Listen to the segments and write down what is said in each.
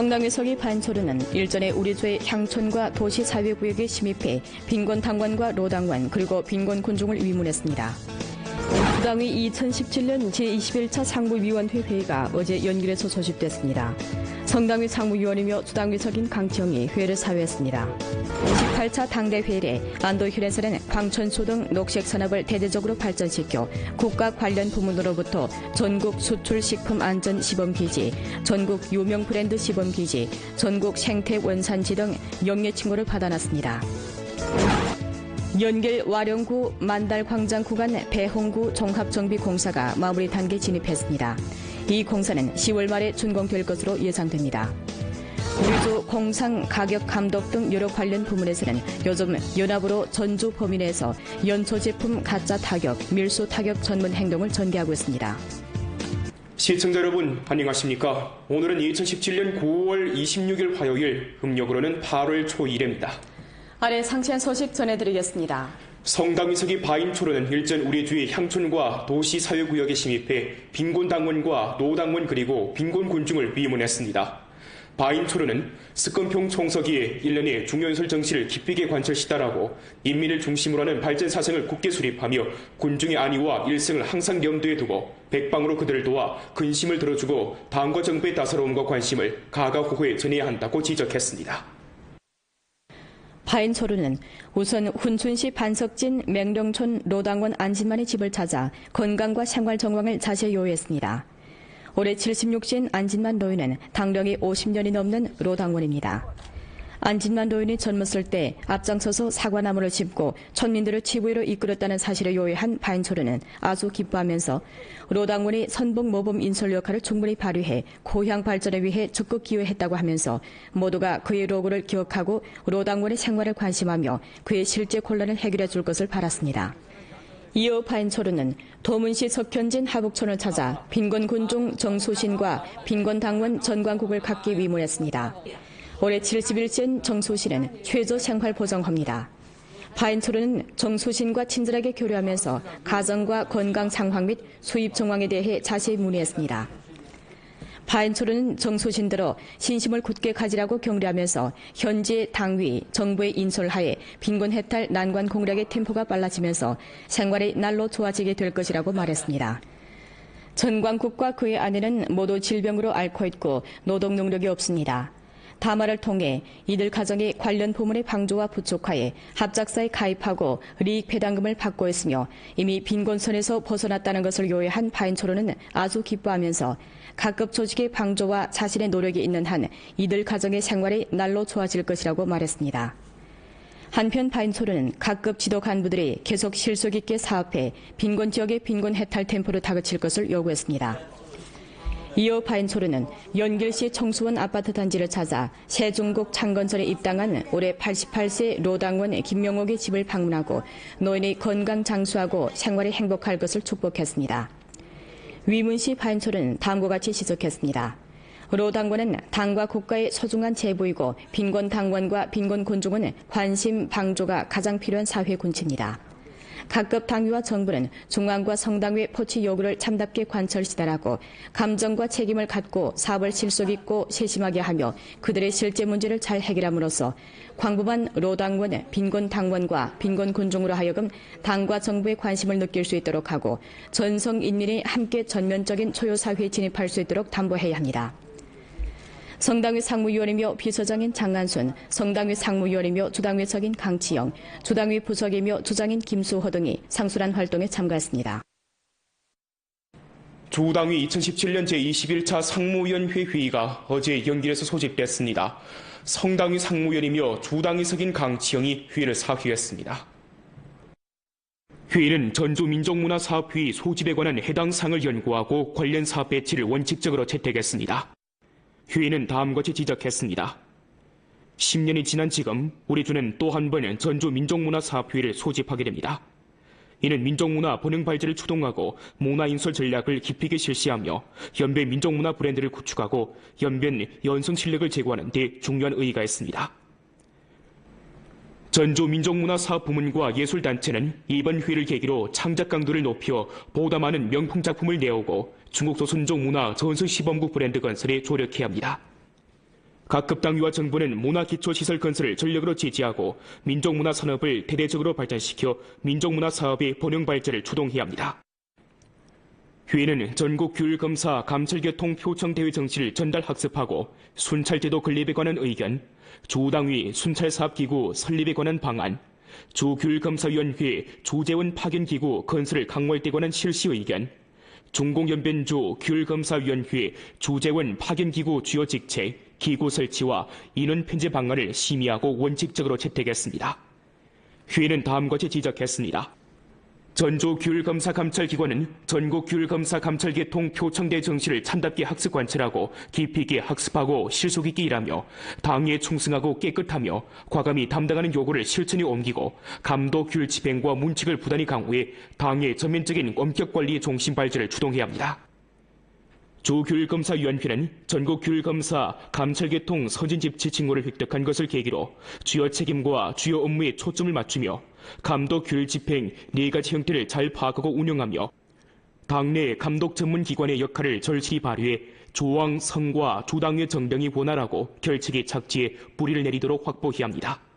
성당위석이 반초르는 일전에 우리 조의 향촌과 도시사회구역에 침입해 빈곤 당원과 로당원 그리고 빈곤 군중을 위문했습니다. 수당위 2017년 제21차 상무위원회 회의가 어제 연길에서 소집됐습니다. 성당위 상무위원이며 주당위석인 강치영이 회를 사회했습니다. 18차 당대 회의에 안도휴레설은 광천소 등 녹색산업을 대대적으로 발전시켜 국가 관련 부문으로부터 전국 수출 식품 안전 시범기지, 전국 유명 브랜드 시범기지, 전국 생태 원산지 등 영예 칭호를 받아놨습니다. 연길 와령구 만달 광장 구간 배홍구 종합정비공사가 마무리 단계 진입했습니다. 이 공사는 10월 말에 준공될 것으로 예상됩니다. 우리조 공상 가격 감독 등 여러 관련 부문에서는 요즘 연합으로 전주 범위 내에서 연초 제품 가짜 타격, 밀수 타격 전문 행동을 전개하고 있습니다. 시청자 여러분 안녕하십니까? 오늘은 2017년 9월 26일 화요일, 음력으로는 8월 초 1회입니다. 아래 상세한 소식 전해드리겠습니다. 성당 위석이 바인 초로는 일전 우리 주의 향촌과 도시 사회구역에 침입해 빈곤 당원과 노당원 그리고 빈곤 군중을 위문했습니다. 바인 초로는 스건평 총서기에 1년의 중연설 정치를 깊이 있게 관철시다라고 인민을 중심으로 하는 발전 사상을 굳게 수립하며 군중의 안위와 일생을 항상 염두에 두고 백방으로 그들을 도와 근심을 들어주고 당과 정부의 따사로움과 관심을 가가호호에 전해야 한다고 지적했습니다. 파인초르는 우선 훈춘시 반석진 맹령촌 로당원 안진만의 집을 찾아 건강과 생활 정황을 자세히 요했습니다. 올해 76신 안진만 노인은 당령이 50년이 넘는 로당원입니다. 안진만 노인이 젊었을 때 앞장서서 사과나무를 심고 천민들을 치부위로 이끌었다는 사실을 요해한 바인초르는 아주 기뻐하면서 로당원이 선봉 모범 인솔 역할을 충분히 발휘해 고향 발전에 위해 적극 기여했다고 하면서 모두가 그의 로고를 기억하고 로당원의 생활을 관심하며 그의 실제 곤란을 해결해 줄 것을 바랐습니다. 이어 파인초르는 도문시 석현진 하북촌을 찾아 빈곤 군중 정수신과 빈곤 당원 전광국을 갖기 위문했습니다. 올해 71세인 정수신은 최저 생활 보장합니다. 파인초르는 정수신과 친절하게 교류하면서 가정과 건강 상황 및 수입 정황에 대해 자세히 문의했습니다. 파인초르는 정수신들어 신심을 굳게 가지라고 격려하면서 현재 당위, 정부의 인솔하에 빈곤 해탈 난관 공략의 템포가 빨라지면서 생활이 날로 좋아지게 될 것이라고 말했습니다. 전광국과 그의 아내는 모두 질병으로 앓고 있고 노동 능력이 없습니다. 담화를 통해 이들 가정이 관련 부문의 방조와 부족하에 합작사에 가입하고 리익 배당금을 받고 있으며 이미 빈곤선에서 벗어났다는 것을 요해한 바인초로는 아주 기뻐하면서 각급 조직의 방조와 자신의 노력이 있는 한 이들 가정의 생활이 날로 좋아질 것이라고 말했습니다. 한편 바인초르는 각급 지도 간부들이 계속 실속 있게 사업해 빈곤 지역의 빈곤 해탈 템포를 다그칠 것을 요구했습니다. 이어 바인초르는 연길시 청수원 아파트 단지를 찾아 세중국 창건설에 입당한 올해 88세 로당원 김명옥의 집을 방문하고 노인의 건강 장수하고 생활이 행복할 것을 축복했습니다. 위문시 바인초르는 다음과 같이 지적했습니다. 로당원은 당과 국가의 소중한 제보이고 빈곤 당원과 빈곤 군중은 관심 방조가 가장 필요한 사회 군체입니다. 각급 당위와 정부는 중앙과 성당의 포치 요구를 참답게 관철시다라고 감정과 책임을 갖고 사업을 실속 있고 세심하게 하며 그들의 실제 문제를 잘 해결함으로써 광부만 로당원, 빈곤 당원과 빈곤 군중으로 하여금 당과 정부의 관심을 느낄 수 있도록 하고 전성 인민이 함께 전면적인 초요 사회에 진입할 수 있도록 담보해야 합니다. 성당위 상무위원이며 비서장인 장한순, 성당위 상무위원이며 주당위석인 강치영, 주당위 부석이며 주장인 김수호 등이 상술한 활동에 참가했습니다. 주당위 2017년 제21차 상무위원회 회의가 어제 연길에서 소집됐습니다. 성당위 상무위원이며 주당위 석인 강치영이 회의를 사회했습니다. 회의는 전주민족문화사업회의 소집에 관한 해당 상을 연구하고 관련 사업 배치를 원칙적으로 채택했습니다. 회의는 다음과 같이 지적했습니다. 10년이 지난 지금 우리 주는 또 한번 전주 민족문화 사업회의를 소집하게 됩니다. 이는 민족문화 번영 발전을 추동하고 문화인설 전략을 깊이 있게 실시하며 연변 민족문화 브랜드를 구축하고 연변 연성 실력을 제고하는 데 중요한 의의가 있습니다. 전주 민족문화사업 부문과 예술단체는 이번 회의를 계기로 창작 강도를 높여 보다 많은 명품 작품을 내오고 중국 조선족 문화 전선 시범국 브랜드 건설에 조력해야 합니다. 각 급당위와 정부는 문화기초시설 건설을 전력으로 지지하고 민족문화 산업을 대대적으로 발전시켜 민족문화 사업의 번영 발전을 추동해야 합니다. 회의는 전국 규율검사 감찰교통 표창대회 정치를 전달 학습하고 순찰제도 건립에 관한 의견, 주당위 순찰사업기구 설립에 관한 방안, 주규율검사위원회 조재원 파견기구 건설을 강화할 때 관한 실시 의견, 중공연변주 규율검사위원회 조재원 파견기구 주요 직책, 기구 설치와 인원 편제 방안을 심의하고 원칙적으로 채택했습니다. 회의는 다음과 같이 지적했습니다. 전주 규율검사 감찰기관은 전국 규율검사 감찰계통 표창대 정시를 참답게 학습 관찰하고 깊이 있게 학습하고 실속 있게 일하며 당에 충성하고 깨끗하며 과감히 담당하는 요구를 실천에 옮기고 감독 규율 집행과 문칙을 부단히 강화해 당의 전면적인 엄격 관리의 중심 발전을 주동해야 합니다. 주규율검사위원회는 전국 규율검사 감찰계통 선진집치 칭호를 획득한 것을 계기로 주요 책임과 주요 업무에 초점을 맞추며 감독 규율 집행 네 가지 형태를 잘 파악하고 운영하며 당내 감독 전문 기관의 역할을 절실히 발휘해 조항 성과 주당의 정병이 원활하고 결책에 착지해 뿌리를 내리도록 확보해야 합니다.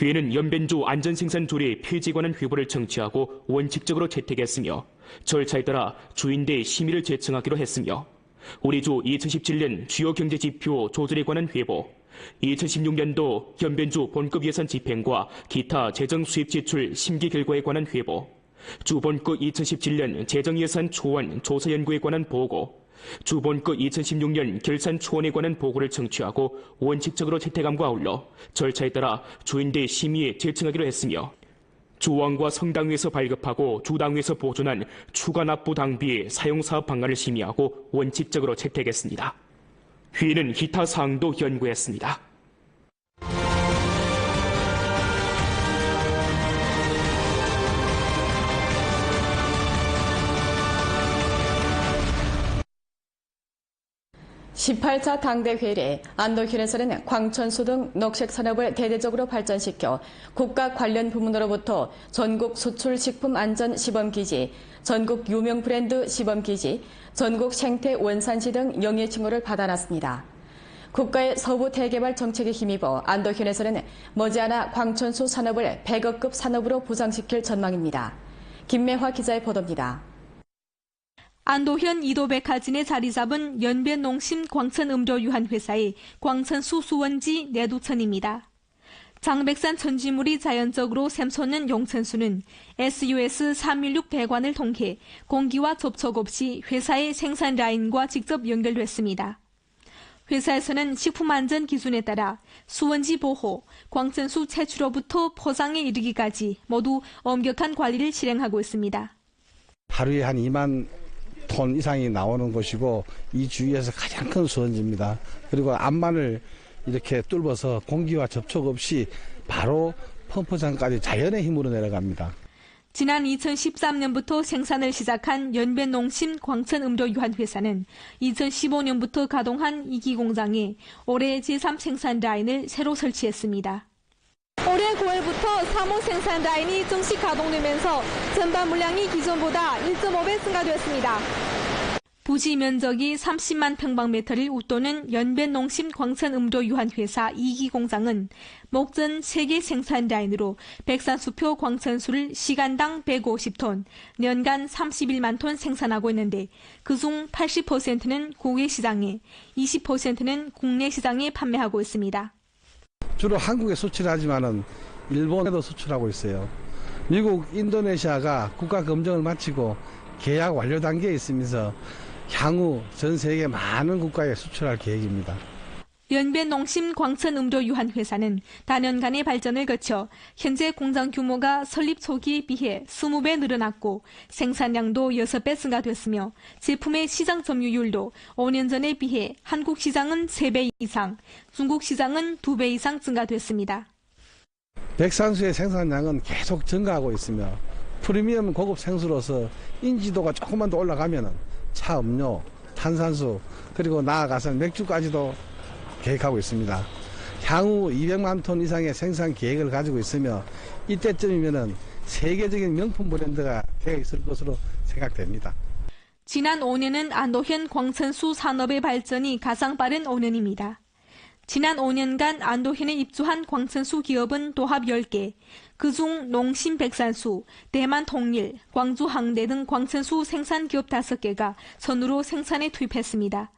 회의는 연변주 안전생산 조례 폐지에 관한 회부를 청취하고 원칙적으로 채택했으며 절차에 따라 주인대 심의를 제청하기로 했으며 우리 주 2017년 주요 경제 지표 조절에 관한 회보, 2016년도 연변주 본급 예산 집행과 기타 재정 수입 지출 심기 결과에 관한 회보, 주본급 2017년 재정 예산 초안 조사 연구에 관한 보고, 주본급 2016년 결산 초안에 관한 보고를 청취하고 원칙적으로 채택함과 아울러 절차에 따라 주인대 심의에 제청하기로 했으며 조항과 성당위에서 발급하고 주당위에서 보존한 추가 납부 당비의 사용 사업 방안을 심의하고 원칙적으로 채택했습니다. 회의는 기타 사항도 연구했습니다. (18차) 당대회의에 안도현에서는 광천수 등 녹색산업을 대대적으로 발전시켜 국가 관련 부문으로부터 전국 수출 식품 안전 시범기지, 전국 유명 브랜드 시범기지, 전국 생태 원산지 등 영예 칭호를 받아놨습니다. 국가의 서부 대개발 정책에 힘입어 안도현에서는 머지않아 광천수 산업을 100억급 산업으로 부상시킬 전망입니다. 김매화 기자의 보도입니다. 안도현 이도백화진에 자리 잡은 연변 농심 광천음료유한회사의 광천수 수원지 내두천입니다. 장백산 천지물이 자연적으로 샘솟는 용천수는 SUS 316 배관을 통해 공기와 접촉 없이 회사의 생산 라인과 직접 연결됐습니다. 회사에서는 식품안전 기준에 따라 수원지 보호, 광천수 채취로부터 포장에 이르기까지 모두 엄격한 관리를 실행하고 있습니다. 하루에 한 2만 톤 이상이 나오는 곳이고 이 주위에서 가장 큰 수원지입니다. 그리고 암만을 이렇게 뚫어서 공기와 접촉 없이 바로 펌프장까지 자연의 힘으로 내려갑니다. 지난 2013년부터 생산을 시작한 연변농심 광천음료유한회사는 2015년부터 가동한 2기 공장에 올해 제3 생산 라인을 새로 설치했습니다. 올해 9월부터 3호 생산 라인이 정식 가동되면서 전반 물량이 기존보다 1.5배 증가되었습니다. 부지 면적이 30만 평방미터를 웃도는 연변 농심 광천음료 유한 회사 2기 공장은 목전 세계 생산 라인으로 백산수표 광천수를 시간당 150톤, 년간 31만 톤 생산하고 있는데 그중 80%는 국외 시장에, 20%는 국내 시장에 판매하고 있습니다. 주로 한국에 수출하지만은 일본에도 수출하고 있어요. 미국, 인도네시아가 국가 검증을 마치고 계약 완료 단계에 있으면서 향후 전 세계 많은 국가에 수출할 계획입니다. 연변 농심 광천 음료유한회사는 다년간의 발전을 거쳐 현재 공장 규모가 설립 초기에 비해 20배 늘어났고 생산량도 6배 증가됐으며 제품의 시장 점유율도 5년 전에 비해 한국 시장은 3배 이상, 중국 시장은 2배 이상 증가됐습니다. 백산수의 생산량은 계속 증가하고 있으며 프리미엄 고급 생수로서 인지도가 조금만 더 올라가면은 차 음료, 탄산수 그리고 나아가서는 맥주까지도 계획하고 있습니다. 향후 200만 톤 이상의 생산 계획을 가지고 있으며 이때쯤이면은 세계적인 명품 브랜드가 되어 있을 것으로 생각됩니다. 지난 5년은 안도현 광천수 산업의 발전이 가장 빠른 5년입니다. 지난 5년간 안도현에 입주한 광천수 기업은 도합 10개, 그중 농심 백산수, 대만 통일, 광주 항대 등 광천수 생산 기업 5개가 선으로 생산에 투입했습니다.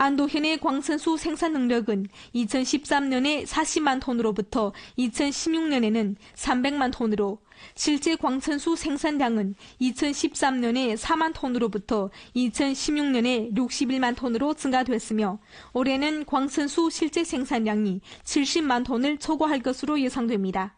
안도현의 광천수 생산 능력은 2013년에 40만 톤으로부터 2016년에는 300만 톤으로 실제 광천수 생산량은 2013년에 4만 톤으로부터 2016년에 61만 톤으로 증가됐으며 올해는 광천수 실제 생산량이 70만 톤을 초과할 것으로 예상됩니다.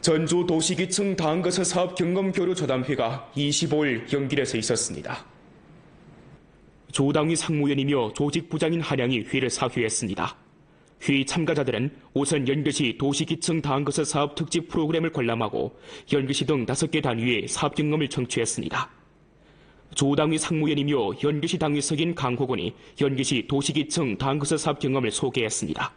전주 도시기층 다항거서 사업 경험 교류 저담회가 25일 연길에서 있었습니다. 조당위 상무위원이며 조직부장인 한양이 회를 사회했습니다. 회의 참가자들은 우선 연교시 도시기층 다항거서 사업 특집 프로그램을 관람하고 연교시 등 다섯 개 단위의 사업 경험을 청취했습니다. 조당위 상무위원이며 연교시 당위석인 강호곤이 연교시 도시기층 다항거서 사업 경험을 소개했습니다.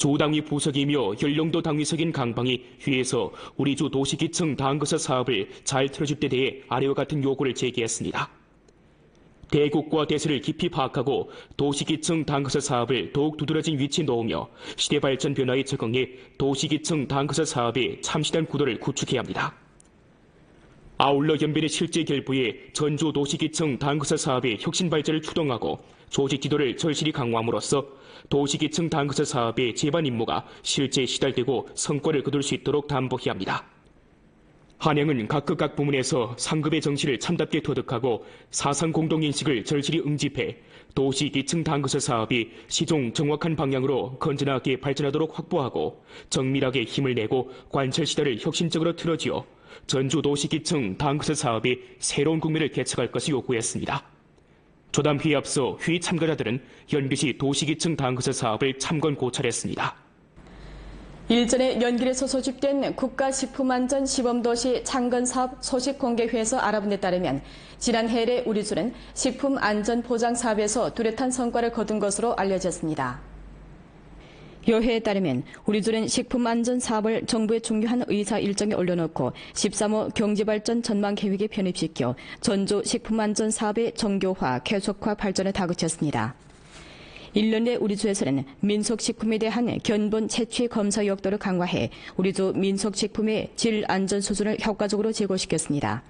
조당위 부석이며 연령도 당위석인 강방이 회에서 우리 주 도시기층 다항거서 사업을 잘 틀어줄 때 대해 아래와 같은 요구를 제기했습니다. 대국과 대세를 깊이 파악하고 도시기층 다항거서 사업을 더욱 두드러진 위치에 놓으며 시대 발전 변화에 적응해 도시기층 다항거서 사업의 참신한 구도를 구축해야 합니다. 아울러 연변의 실제 결부에 전주 도시기층 다항거서 사업의 혁신 발전을 추동하고 조직 지도를 절실히 강화함으로써 도시기층 다항거서 사업의 제반 임무가 실제 시달되고 성과를 거둘 수 있도록 담보해야 합니다. 한양은 각급 각 부문에서 상급의 정신을 참답게 터득하고 사상 공동인식을 절실히 응집해 도시 기층 다항거서 사업이 시종 정확한 방향으로 건전하게 발전하도록 확보하고 정밀하게 힘을 내고 관철 시대를 혁신적으로 틀어지어 전주 도시 기층 다항거서 사업이 새로운 국면을 개척할 것을 요구했습니다. 조담회에 앞서 회의 참가자들은 연교시 도시기층 다항거서 사업을 참건 고찰했습니다. 일전에 연길에서 소집된 국가식품안전 시범도시 창건사업 소식 공개회에서 알아본 데 따르면 지난해에 우리 주는 식품안전보장사업에서 뚜렷한 성과를 거둔 것으로 알려졌습니다. 여회에 따르면 우리주는 식품안전 사업을 정부의 중요한 의사 일정에 올려놓고 13호 경제발전 전망계획에 편입시켜 전주 식품안전 사업의 정교화, 계속화 발전을 다그쳤습니다. 1년 내 우리 주에서는 민속식품에 대한 견본 채취 검사 역도를 강화해 우리 주 민속식품의 질 안전 수준을 효과적으로 제고시켰습니다.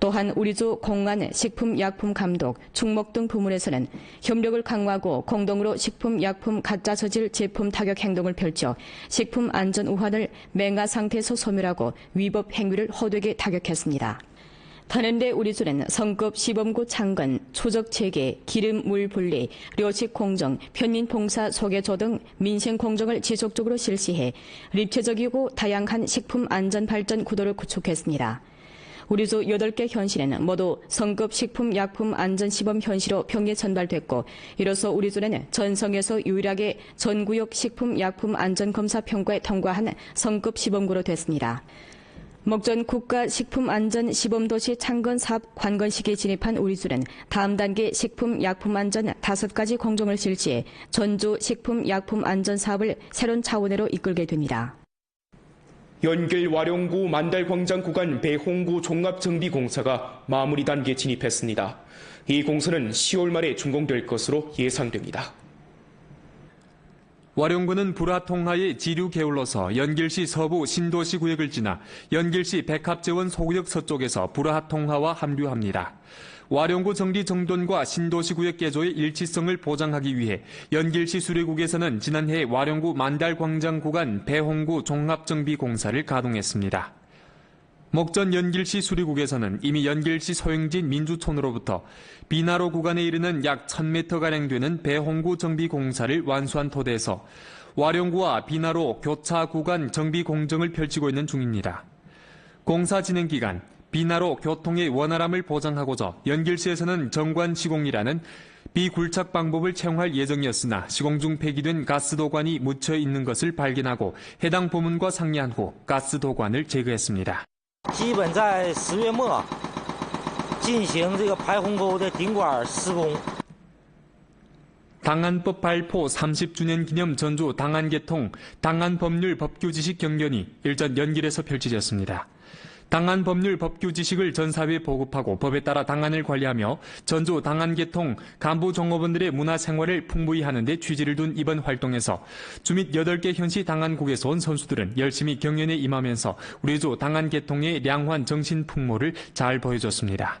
또한 우리주 공안 식품 약품 감독, 충목 등 부문에서는 협력을 강화하고 공동으로 식품 약품 가짜 저질 제품 타격 행동을 펼쳐 식품 안전 우환을 맹아 상태에서 소멸하고 위법 행위를 호되게 타격했습니다. 다른데 우리주는 성급 시범구 창건, 초적 체계, 기름 물 분리, 료식 공정, 편민 봉사 소개조 등 민생 공정을 지속적으로 실시해 입체적이고 다양한 식품 안전 발전 구도를 구축했습니다. 우리주 8개 현시는 모두 성급 식품 약품 안전 시범 현시로 평에 전달됐고 이로써 우리주는 전성에서 유일하게 전구역 식품 약품 안전 검사 평가에 통과한 성급 시범구로 됐습니다. 목전 국가식품안전 시범도시 창건 사업 관건식에 진입한 우리주는 다음 단계 식품약품안전 다섯 가지 공정을 실시해 전주 식품약품안전 사업을 새로운 차원으로 이끌게 됩니다. 연길 와룡구 만달광장 구간 배홍구 종합정비공사가 마무리 단계에 진입했습니다. 이 공사는 10월 말에 준공될 것으로 예상됩니다. 와룡구는 불화통하의 지류 게을러서 연길시 서부 신도시 구역을 지나 연길시 백합재원 소구역 서쪽에서 불화통하와 합류합니다. 와룡구 정리 정돈과 신도시 구역 개조의 일치성을 보장하기 위해 연길시 수리국에서는 지난해 와룡구 만달광장 구간 배홍구 종합정비 공사를 가동했습니다. 목전 연길시 수리국에서는 이미 연길시 소행진 민주촌으로부터 비나로 구간에 이르는 약 1000m가량 되는 배홍구 정비 공사를 완수한 토대에서 와룡구와 비나로 교차 구간 정비 공정을 펼치고 있는 중입니다. 공사 진행 기간 비나로 교통의 원활함을 보장하고자 연길시에서는 정관 시공이라는 비굴착 방법을 채용할 예정이었으나 시공 중 폐기된 가스 도관이 묻혀 있는 것을 발견하고 해당 부문과 상의한 후 가스 도관을 제거했습니다. 基本在十月末进行这个排洪沟的顶管施工。 당한법 발포 30주년 기념 전주 당한 개통 당한 법률 법규 지식 경연이 일전 연길에서 펼쳐졌습니다. 당한 법률 법규 지식을 전 사회에 보급하고 법에 따라 당한을 관리하며 전주 당한 개통 간부 종업원들의 문화 생활을 풍부히 하는 데 취지를 둔 이번 활동에서 주민 8개 현시 당한국에서 온 선수들은 열심히 경연에 임하면서 우리 주 당한 개통의 량환 정신 풍모를 잘 보여줬습니다.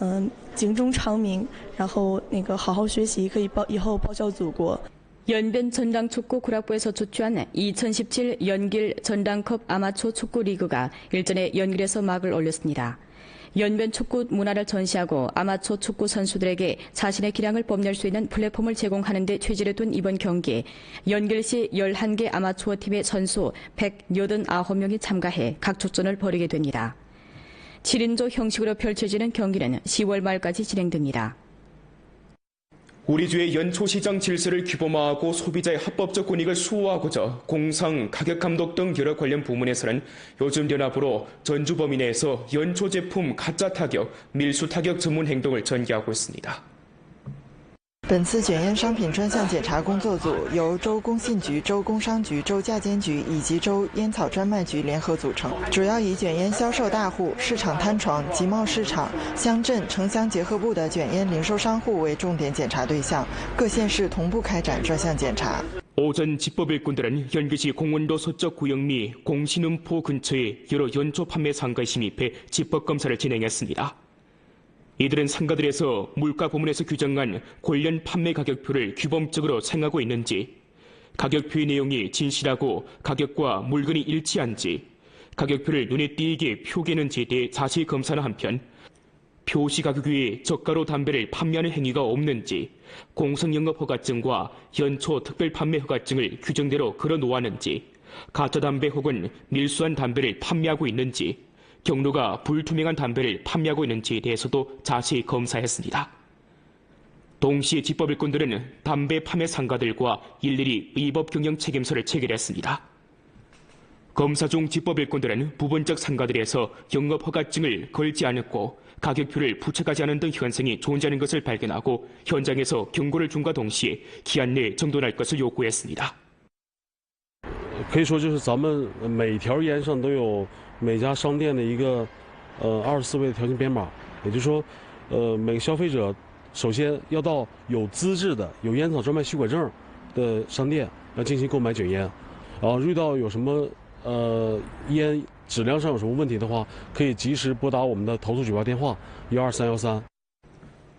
嗯、警钟长鸣，然后那个好好学习，可以报以后报效祖国。 연변 전당축구 구락부에서 주최한 2017 연길 전당컵 아마추어 축구 리그가 일전에 연길에서 막을 올렸습니다. 연변 축구 문화를 전시하고 아마추어 축구 선수들에게 자신의 기량을 뽐낼 수 있는 플랫폼을 제공하는 데 취지를 둔 이번 경기 연길시 11개 아마추어 팀의 선수 189명이 참가해 각축전을 벌이게 됩니다. 7인조 형식으로 펼쳐지는 경기는 10월 말까지 진행됩니다. 우리 주의 연초 시장 질서를 규범화하고 소비자의 합법적 권익을 수호하고자 공상, 가격 감독 등 여러 관련 부문에서는 요즘 연합으로 전주 범위 내에서 연초 제품 가짜 타격, 밀수 타격 전문 행동을 전개하고 있습니다. 本次卷烟商品专项检查工作组由州工信局、州工商局、州价监局以及州烟草专卖局联合组成，主要以卷烟销售大户、市场摊床、集贸市场、乡镇城乡结合部的卷烟零售商户为重点检查对象，各县市同步开展专项检查。 오전 집법 일꾼들은 연기시 공원도 서쪽 구역 미 공신음포 근처의 여러 연초 판매 상가에 침입해 집법 검사를 진행했습니다. 이들은 상가들에서 물가 부문에서 규정한 관련 판매 가격표를 규범적으로 생하고 있는지, 가격표의 내용이 진실하고 가격과 물건이 일치한지, 가격표를 눈에 띄게 표기했는지에 대해 자세히 검사하는 한편, 표시 가격 위에 저가로 담배를 판매하는 행위가 없는지, 공성영업 허가증과 연초 특별 판매 허가증을 규정대로 걸어 놓았는지, 가짜 담배 혹은 밀수한 담배를 판매하고 있는지, 경로가 불투명한 담배를 판매하고 있는지에 대해서도 자세히 검사했습니다. 동시에 집법일꾼들은 담배 판매 상가들과 일일이 위법 경영 책임서를 체결했습니다. 검사 중 집법일꾼들은 부분적 상가들에서 영업 허가증을 걸지 않았고 가격표를 부착하지 않은 등 현상이 존재하는 것을 발견하고 현장에서 경고를 준과 동시에 기한 내에 정돈할 것을 요구했습니다. 可以说就是咱们每条烟上都有 每家商店的一个呃二十四位的条形编码，也就是说，呃每个消费者首先要到有资质的有烟草专卖许可证的商店要进行购买卷烟，然后遇到有什么呃烟质量上有什么问题的话，可以及时拨打我们的投诉举报电话幺二三幺三。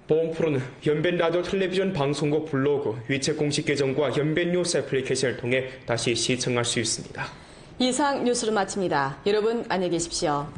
보험 프로는 연변 라디오 텔레비전 방송국 블로그 위챗 공식 계정과 연변 뉴스 애플리케이션을 통해 다시 시청할 수 있습니다. 이상 뉴스를 마칩니다. 여러분 안녕히 계십시오.